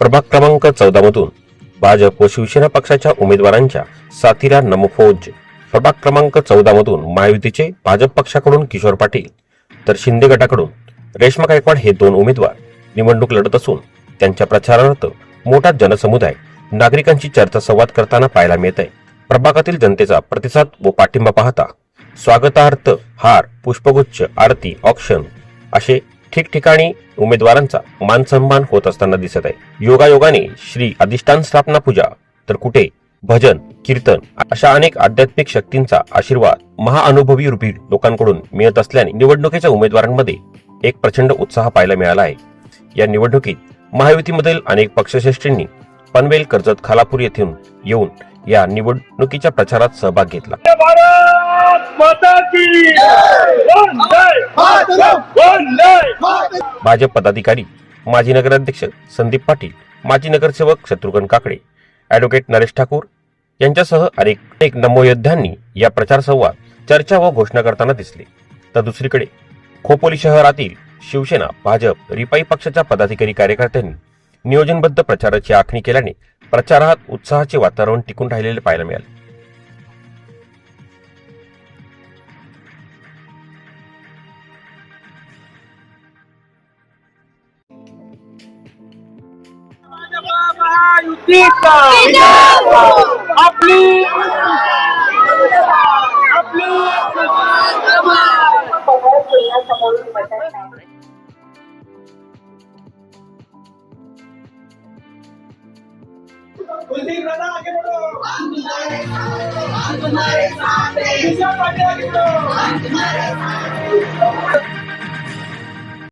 प्रभाग क्रमांक चौदा मधून भाजप व शिवसेना पक्षाच्या उमेदवारांच्या साथीला नमफौज. प्रभाग क्रमांक चौदा मधून महायुतीचे भाजप पक्षाकडून किशोर पाटील तर शिंदे गटाकडून रेश्मा गायकवाड हे दोन उमेदवार निवडणूक लढत असून त्यांच्या प्रचारार्थ मोठा जनसमुदाय नागरिकांशी चर्चा संवाद करताना पाहायला मिळत आहे प्रभागातील जनतेचा प्रतिसाद व पाठिंबा पाहता स्वागतार्थ हार पुष्पगुच्छ आरती ऑक्शन असे ठिकठिकाणी उमेदवारांचा मानसन्मान होत असताना दिसत आहे. योगायोगाने श्री अधिष्ठान स्थापना पूजा तर कुठे भजन कीर्तन अशा अनेक आध्यात्मिक शक्तींचा आशीर्वाद महाअनुभवी रूपी लोकांकडून मिळत असल्याने निवडणुकीच्या उमेदवारांमध्ये एक प्रचंड उत्साह पाहायला मिळाला आहे. या निवडणुकीत महायुतीमधील अनेक पक्षश्रेष्ठींनी पनवेल कर्जत खालापूर येथून येऊन या निवडणुकीच्या प्रचारात सहभाग घेतला. भाजप पदाधिकारी माजी नगराध्यक्ष संदीप पाटील माजी नगरसेवक शत्रुघ्न काकडे ॲडव्होकेट नरेश ठाकूर यांच्यासह अनेक अनेक नमोयोद्ध्यांनी या प्रचार संवाद चर्चा व घोषणा करताना दिसले. तर दुसरीकडे खोपोली शहरातील शिवसेना भाजप रिपाई पक्षाच्या पदाधिकारी कार्यकर्त्यांनी नियोजनबद्ध प्रचाराची आखणी केल्याने प्रचारात उत्साहाचे वातावरण टिकून राहिलेले पाहायला मिळाले. आपली आपली कुलदीप दादा आगे